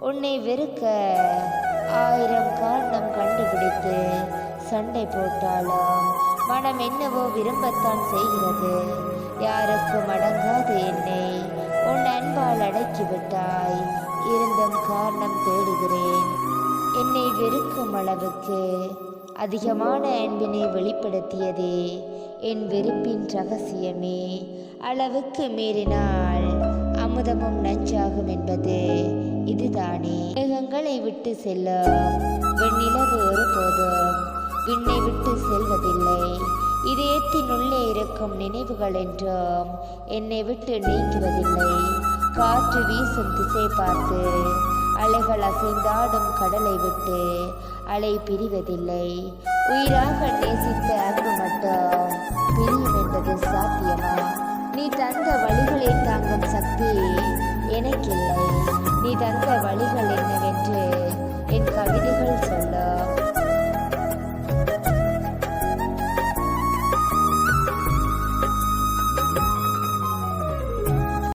உன்னை வெறுக்க ஆயிரம் காரணம் கண்டுபிடித்து சண்டை போட்டாலும் மனம் என்னவோ விரும்பத்தான் செய்கிறது. யாருக்கும் அடங்காது என்னை. உன் அன்பால் அடக்கிவிட்டாய். இருந்தும் காரணம் தேடுகிறேன். என்னை வெறுக்கும் அளவுக்கு அதிகமான அன்பினை வெளிப்படுத்தியதே என் வெறுப்பின் ரகசியமே. அளவுக்கு மீறினால் அமுதமும் நஞ்சாகும் என்பது இதுதானே? மேகங்களை விட்டு செல்லும். வெண்ணிலவு ஒருபோதும் விண்ணை விட்டு செல்வதில்லை. இதயத்தின் உள்ளே இருக்கும் நினைவுகள் என்றும் என்னை விட்டு நீங்குவதில்லை காற்று வீசும் திசை பார்த்து அலைகள் அசைந்தாடும் கடலை விட்டு அலை பிரிவதில்லை. உயிராக நேசித்த அன்பு மட்டும் பிரியும் என்பது சாத்தியமா? நீ தந்த வழிகளை தாங்கும் சக்தி எனக்கு நீ தந்த வழிகள் என்னவென்று என் கண்